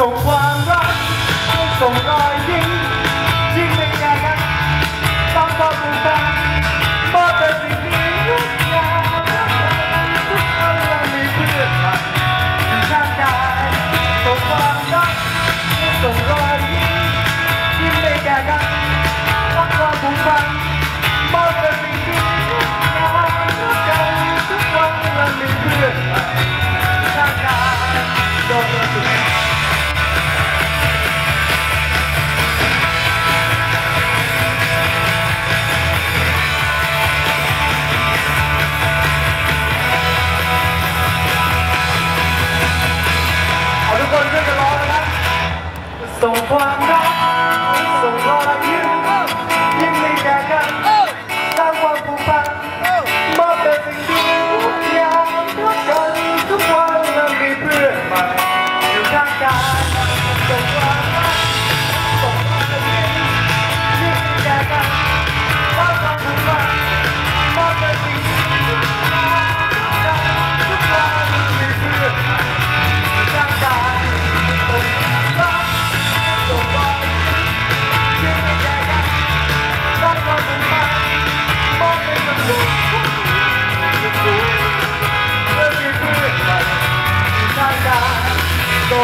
sans croire 花。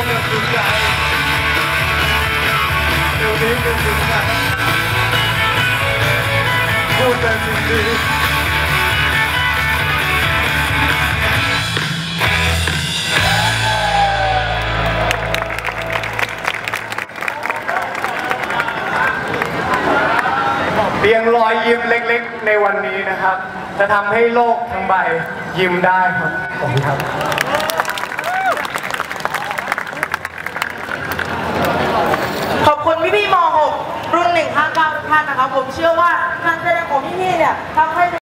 เป็นสุดใจเดี๋ยวนี้เป็นสุดใจพูดแต่สิ่งดีเพียงรอยยิ้มเล็กๆ ในวันนี้นะครับ จะทำให้โลกทั้งใบยิ้มได้ครับ ขอบคุณครับ ถ้า